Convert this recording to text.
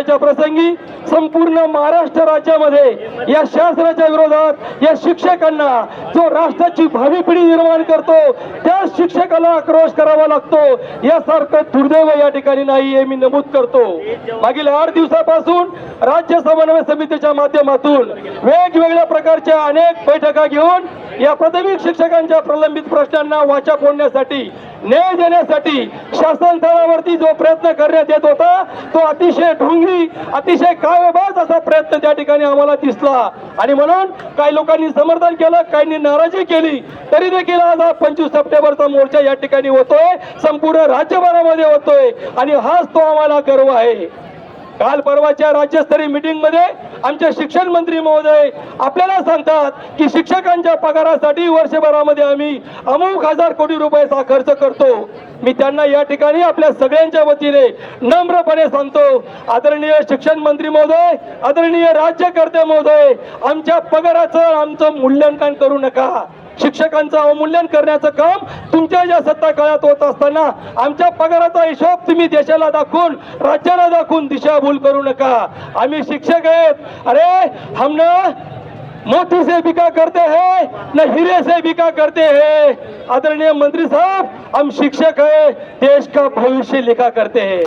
राज्याच्या प्रसंगी संपूर्ण महाराष्ट्र राज्यामध्ये या शासनाच्या विरोधात या शिक्षकांना जो राष्ट्राची भावी पिढी निर्माण करतो त्या शिक्षकाला आक्रोश करावा लागतो यासारखं दुर्दैव या ठिकाणी नाही हे मी नमूद करतो. मागील आठ दिवसापासून राज्य समन्वय समितीच्या माध्यमातून वेगवेगळ्या प्रकारच्या अनेक बैठका घेऊन या प्राथमिक शिक्षकांच्या प्रलंबित प्रश्नांना वाचा फोडण्यासाठी न्याय देण्यासाठी शासन स्तरावरती जो प्रयत्न करण्यात येत होता तो अतिशय ढोंगी अतिशय कायबाज असा प्रयत्न त्या ठिकाणी आम्हाला दिसला. आणि म्हणून काही लोकांनी समर्थन केलं काहींनी नाराजी केली तरी देखील आज हा पंचवीस सप्टेंबरचा मोर्चा या ठिकाणी होतोय संपूर्ण राज्यभरामध्ये होतोय. आणि हाच तो आम्हाला गर्व आहे. काल परवाच्या राज्यस्तरीय मीटिंगमध्ये आमचे शिक्षण मंत्री महोदय आपल्याला सांगतात की शिक्षकांच्या पगारासाठी वर्षभरामध्ये आम्ही अमुक हजार कोटी रुपयाचा खर्च करतो. मी त्यांना या ठिकाणी आपल्या सगळ्यांच्या वतीने नम्रपणे सांगतो आदरणीय शिक्षण मंत्री महोदय आदरणीय राज्यकर्ते महोदय आमच्या पगाराचं आमचं मूल्यांकन करू नका. शिक्षकांचं अवमूल्यन करण्याचं काम तुमच्या ज्या सत्ता काळात होत असताना आमच्या पगाराचा हिशोब तुम्ही देशाला दाखवून राज्याला दाखवून दिशाभूल करू नका. आम्ही शिक्षक आहेत. अरे हमने मोती से बिका करते हैं न हीरे से बिका करते हैं. आदरणीय मंत्री साहब हम शिक्षक है. देश का भविष्य लिखा करते हैं.